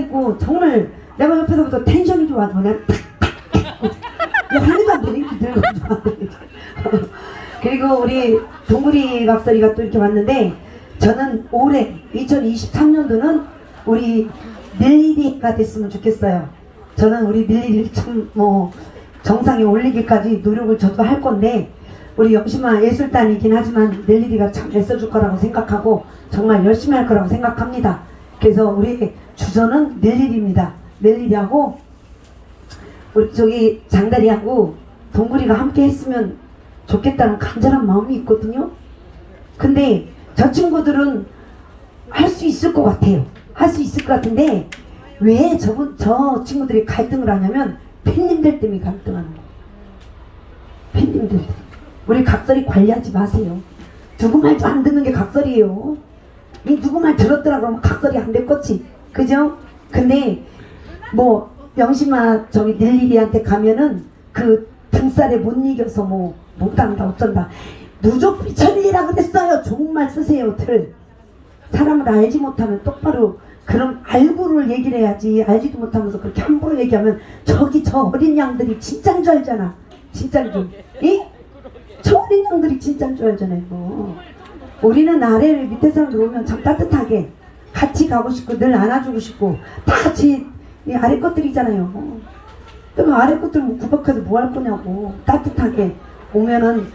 있고 정말 내가 옆에서 보다 텐션이 좋아서 그냥 탁탁탁 안 되네 이렇게 되네. 그리고 우리 동구리 박사리가 또 이렇게 왔는데 저는 올해 2023년도는 우리 닐리리가 됐으면 좋겠어요. 저는 우리 닐리리를 참뭐 정상에 올리기까지 노력을 저도 할 건데 우리 영심아 예술단이긴 하지만 닐리리가 참 애써줄 거라고 생각하고 정말 열심히 할 거라고 생각합니다. 그래서 우리 주저는 닐리리입니다. 닐리리하고 우리 저기 장다리하고 동구리가 함께 했으면 좋겠다는 간절한 마음이 있거든요. 근데 저 친구들은 할 수 있을 것 같아요. 할 수 있을 것 같은데 왜 저분 저 친구들이 갈등을 하냐면 팬님들 때문에 갈등하는 거예요. 팬님들. 우리 각설이 관리하지 마세요. 누구 말도 안 듣는 게 각설이에요. 이 누구 말 들었더라 그러면 각설이 안 될 거지. 그죠? 근데 뭐 명심아 저기 닐리리한테 가면은 그 등살에 못 이겨서 뭐 못한다 어쩐다. 무조건 천리라 그랬어요. 좋은 말 쓰세요 들 사람을 알지 못하면 똑바로 그런 알고를 얘기를 해야지. 알지도 못하면서 그렇게 함부로 얘기하면 저기 저 어린 양들이 진짜인 줄 알잖아. 진짜인 줄. 이? 저 어린 양들이 진짜인 줄 알잖아 이거 우리는 아래를 밑에 사람들 오면 참 따뜻하게 같이 가고 싶고 늘 안아주고 싶고 다 같이 이 아래 것들이잖아요 내가 아래 것들 뭐 구박해서 뭐할 거냐고 따뜻하게 오면은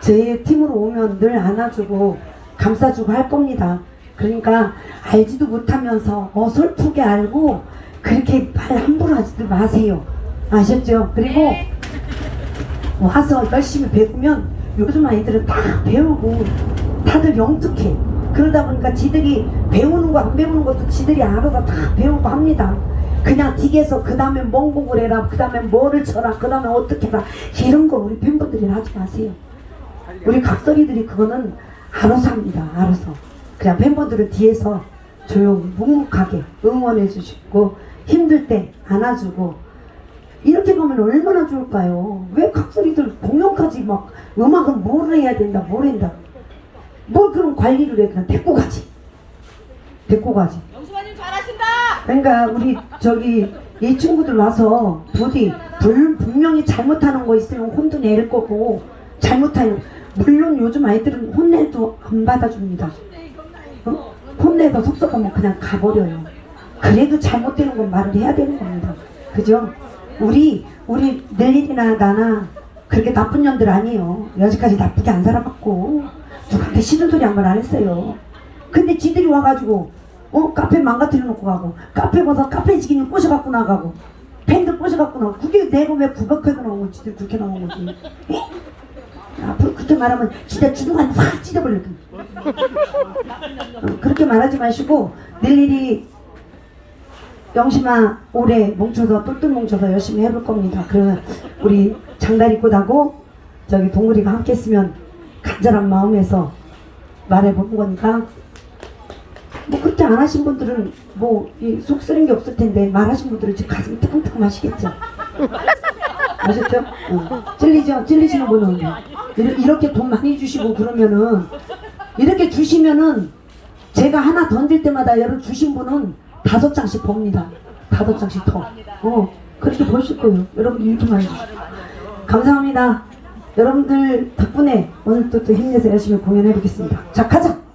제 팀으로 오면 늘 안아주고 감싸주고 할 겁니다. 그러니까 알지도 못하면서 어설프게 알고 그렇게 말 함부로 하지도 마세요. 아셨죠? 그리고 와서 열심히 배우면 요즘 아이들은 다 배우고 다들 영특해. 그러다 보니까 지들이 배우는 거 안 배우는 것도 지들이 알아서 다 배우고 합니다. 그냥 뒷에서 그 다음에 뭔 곡을 해라, 그 다음에 뭐를 쳐라, 그 다음에 어떻게 해라 이런 거 우리 팬분들이 하지 마세요. 우리 각설이들이 그거는 알아서 합니다. 알아서. 그냥 팬분들은 뒤에서 조용히 묵묵하게 응원해 주시고 힘들 때 안아주고 이렇게 가면 얼마나 좋을까요? 왜 각설이들 공연까지 막 음악은 뭘 해야 된다, 뭘 한다. 뭘 그런 관리를 해 그냥 데리고 가지. 데리고 가지. 영수마님 잘하신다. 그러니까 우리 저기 이 친구들 와서 부디 불, 분명히 잘못하는 거 있으면 혼도 낼 거고 잘못하는 물론 요즘 아이들은 혼내도 안 받아줍니다. 어? 혼내도 섭섭하면 그냥 가버려요. 그래도 잘못되는 건 말을 해야 되는 겁니다. 그죠? 우리 우리 넬일이나 나나 그렇게 나쁜 년들 아니에요. 여지까지 나쁘게 안 살아봤고 누구한테 싫은 소리 한 번 안 했어요. 근데 지들이 와가지고 어 카페 망가뜨려 놓고 가고 카페 가서 카페 지기는 꼬셔갖고 나가고 팬들 꼬셔갖고 나가고 그게 내가 왜 나온 거지 지들 그렇게 나온 거지 에? 앞으로 그렇게 말하면 진짜 주둥아리 확 찢어버릴 거야 어, 그렇게 말하지 마시고 일일이 영심아 올해 뭉쳐서 똘똘 뭉쳐서 열심히 해볼 겁니다 그러면 우리 장다리 꽃하고 저기 동그리가 함께 했으면 간절한 마음에서 말해보는 거니까 뭐 그렇게 안 하신 분들은 뭐속 쓰는 게 없을 텐데 말하신 분들은 지금 가슴이 뜨끔뜨끔 하시겠죠. 아셨죠? 어. 찔리죠? 찔리시는 분은 이렇- 이렇게 돈 많이 주시고 그러면은 이렇게 주시면은 제가 하나 던질 때마다 여러분 주신 분은 다섯 장씩 봅니다. 다섯 장씩 더. 어 그렇게 보실 거예요. 여러분 이렇게 많이 주시고 감사합니다. 여러분들 덕분에 오늘 또, 또 힘내서 열심히 공연해 보겠습니다. 자 가자.